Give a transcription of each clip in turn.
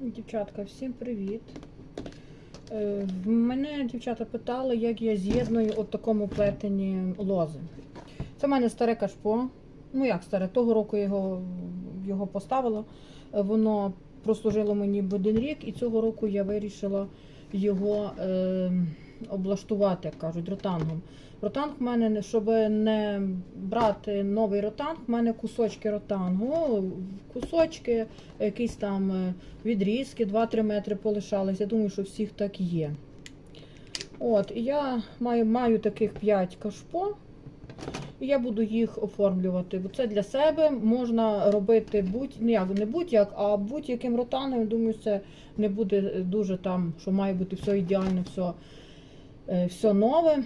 Дівчатка, всім привіт. Е, Мене дівчата питали, як я з'єдную от такому плетені лози. Це в мене старе кашпо. Ну як старе, того року його, його поставила. Е, Воно прослужило мені один рік, і цього року я вирішила його е, облаштувати, як кажуть, ротангом. Ротанг в мене, щоб не брати новий ротанг, в мене кусочки ротангу, кусочки, якісь там е, відрізки 2-3 метри полишались. Я думаю, що всіх так є. От, і я маю, маю таких 5 кашпо. І я буду їх оформлювати. Бо це для себе можна робити будь ну як не будь-як, а будь-яким ротаном. Думаю, це не буде дуже там, що має бути все ідеально, все, все нове.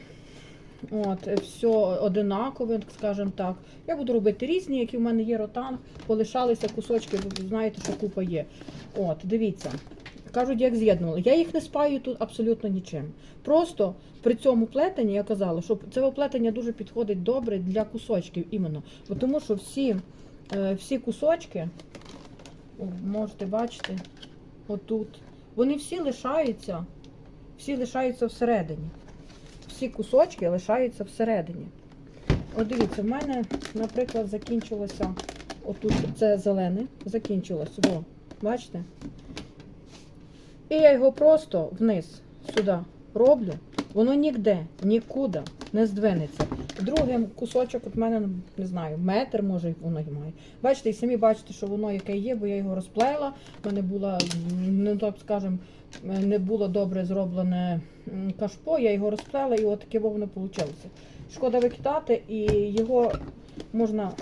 От, е, все одинакове, скажімо так. Я буду робити різні, які в мене є ротанг, полишалися кусочки, ви знаєте, що купа є. От, дивіться. Кажуть, як з'єднували. Я їх не спаю тут абсолютно нічим. Просто при цьому плетенні я казала, що це плетення дуже підходить добре для кусочків іменно. Бо тому що всі, е, всі кусочки, можете бачити, отут, вони всі лишаються, всі лишаються всередині. Всі кусочки лишаються всередині. От дивіться, в мене, наприклад, закінчилося, отут це зелене, закінчилось, во, бачите? І я його просто вниз сюди роблю, воно ніде, нікуди не здвинеться. Другий кусочок от мене, не знаю, метр може воно й має. Бачите, і самі бачите, що воно яке є, бо я його розплела. В мене була, ну так скажем, не було добре зроблене кашпо, я його розплела і от таке воно вийшло. Шкода викидати і його можна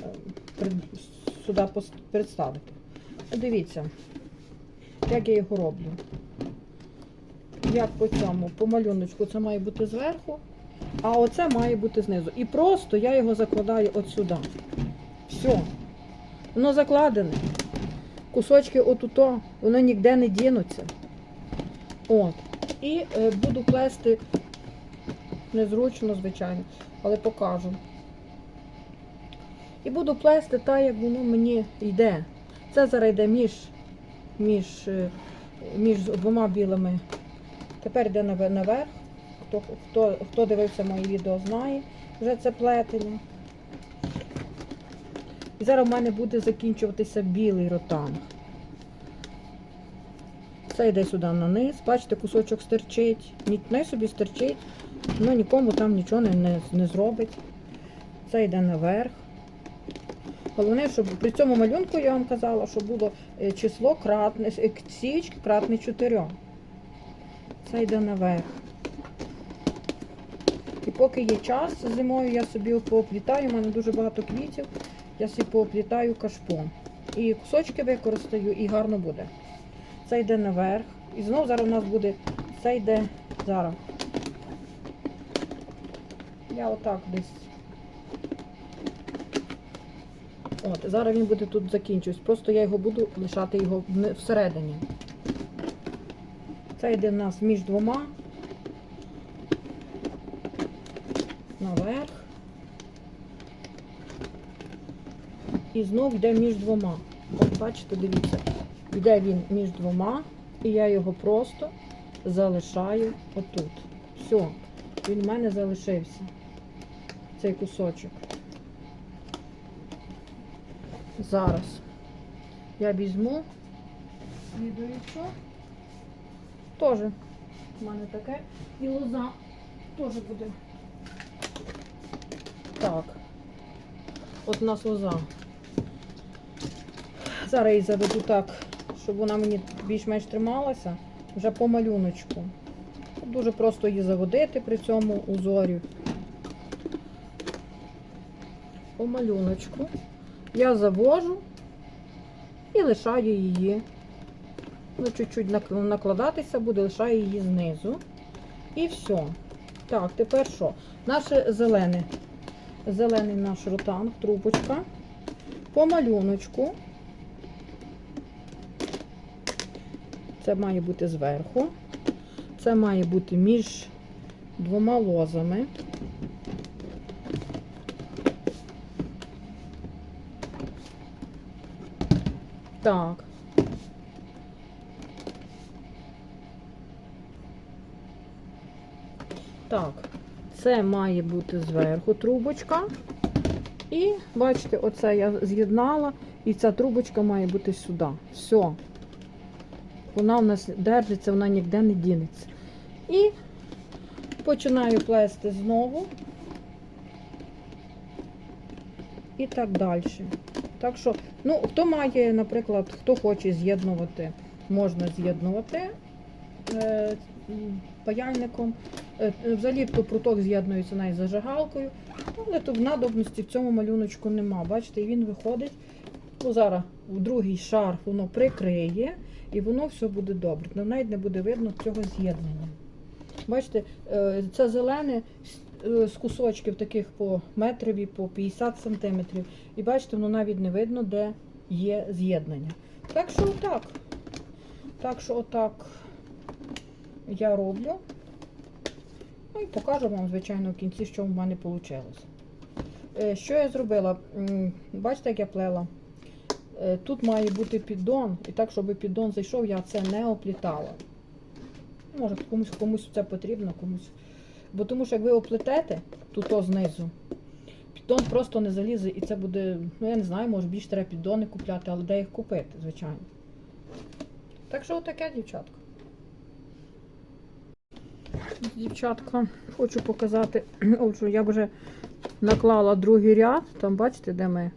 е, сюди представити. Дивіться, як я його роблю. Як по цьому, по малюночку, це має бути зверху, а оце має бути знизу. І просто я його закладаю от сюди. Все. Воно закладене. Кусочки отуто, воно ніде не дінуться. От. І е, буду плести незручно, звичайно, але покажу. І буду плести так, як воно мені йде. Це зараз йде між, між, е, між двома білими. Тепер йде наверх. Хто, хто, хто дивився мої відео, знає вже це плетення. І зараз в мене буде закінчуватися білий ротанг. Це йде сюди на низ. Бачите, кусочок стирчить. Ні, не собі стирчить, ну нікому там нічого не, не, не зробить. Це йде наверх. Головне, щоб при цьому малюнку я вам казала, що було е, число кратне, е, січки кратне 4. Це йде наверх. І поки є час зимою, я собі пооплітаю, у мене дуже багато квітів, я собі пооплітаю кашпо. І кусочки використаю, і гарно буде. Це йде наверх. І знову зараз у нас буде, це йде зараз. Я отак десь. От, зараз він буде тут закінчуюсь. Просто я його буду лишати його всередині. Це йде в нас між двома. Наверх. І знов йде між двома. От бачите, дивіться. Йде він між двома, і я його просто залишаю отут. Все, він в мене залишився. Цей кусочок. Зараз я візьму слідуючу. Теж в мене таке. І лоза теж буде. Так. От у нас лоза. Зараз її заведу так, щоб вона мені більш-менш трималася. Вже по малюночку. Дуже просто її заводити при цьому узорі. По малюночку. Я завожу і лишаю її. Ну, чуть-чуть накладатися буде, лишаю її знизу. І все. Так, тепер що? Наше зелене. Зелений наш ротанг, трубочка. По малюночку. Це має бути зверху. Це має бути між двома лозами. Так. Так, це має бути зверху трубочка. І, бачите, оце я з'єднала, і ця трубочка має бути сюди. Все. Вона у нас держиться, вона ніде не дінеться. І починаю плести знову. І так далі. Так що, ну, хто має, наприклад, хто хоче з'єднувати, можна з'єднувати е, паяльником. Е, Взагалі то пруток з'єднується навіть з зажигалкою, але тут надобності в цьому малюночку нема. Бачите, він виходить. Ну, зараз в другий шар воно прикриє і воно все буде добре. Ну, навіть не буде видно цього з'єднання. Бачите, е, це зелене з- е, кусочків таких по метрові, по 50 сантиметрів. І бачите, воно навіть не видно, де є з'єднання. Так що отак. Так що отак я роблю. Ну і покажу вам, звичайно, в кінці, що в мене вийшло. Що я зробила? Бачите, як я плела? Е, Тут має бути піддон, і так, щоб піддон зайшов, я це не оплітала. Може, комусь комусь це потрібно, комусь. Бо тому що як ви оплетете тут о знизу, піддон просто не залізе і це буде, ну я не знаю, може більше треба піддони купляти, але де їх купити, звичайно. Так що отаке, дівчатка. Дівчатка, хочу показати, що я вже наклала другий ряд, там бачите, де ми,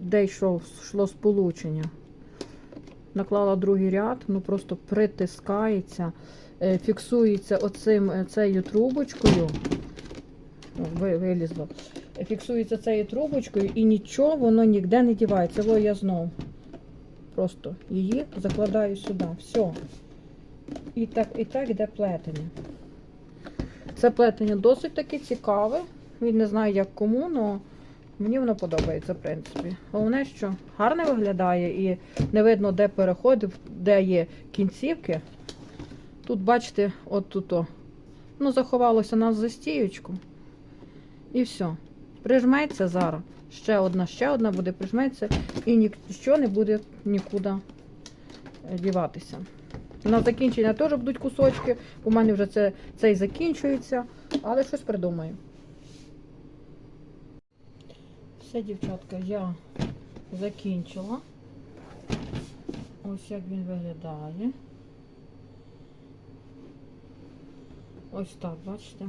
де йшло, йшло сполучення. Наклала другий ряд, ну просто притискається, е, фіксується оцим, е, цією трубочкою. Вилізло. Фіксується цією трубочкою і нічого воно ніде не дівається. Во я знову просто її закладаю сюди. Все. І так, і так йде плетення. Це плетення досить таки цікаве. Він не знаю, як кому, але мені воно подобається, в принципі. Головне, що гарно виглядає і не видно, де переходив, де є кінцівки. Тут, бачите, от тут. о, Ну, заховалося на застіючку. І все. Прижметься зараз. Ще одна, ще одна буде прижметься і нічого не буде нікуди діватися. На закінчення теж будуть кусочки. У мене вже це, цей закінчується, але щось придумаю. Все, дівчатка, я закінчила. Ось як він виглядає. Ось так, бачите.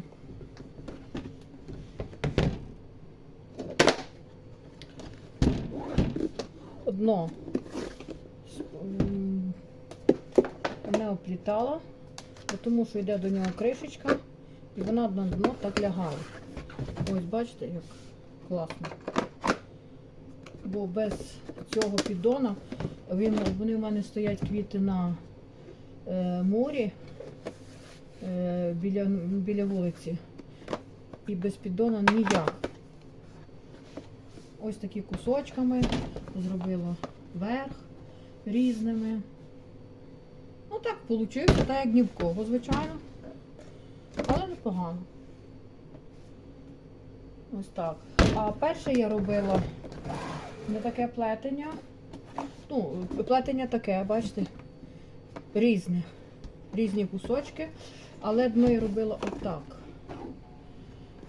Одно не оплітала, тому що йде до нього кришечка, і вона на дно так лягає. Ось бачите, як класно. Бо без цього піддона він, вони в мене стоять квіти на е, морі е, біля, біля вулиці. І без піддона ніяк. Ось такі кусочками зробила верх різними. Ну так, вийшло, так як ні в кого, звичайно. Але непогано. Ось так. А перше я робила не таке плетення. Ну, плетення таке, бачите, різне. Різні кусочки, але я робила отак.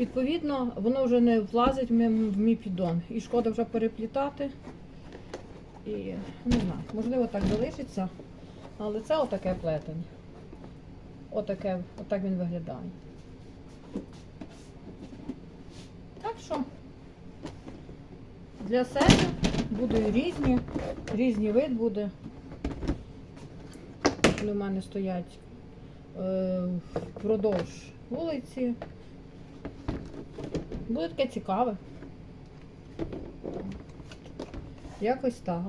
Відповідно, воно вже не влазить в мій піддон. І шкода вже переплітати. І не знаю, можливо, так залишиться. Але це отаке плетення. Отаке, отак він виглядає. Так що для себе будуть різні, різні вид буде. Вони в мене стоять е, впродовж вулиці. Буде таке цікаве. Якось так.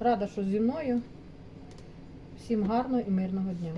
Рада, що зі мною. Всім гарного і мирного дня.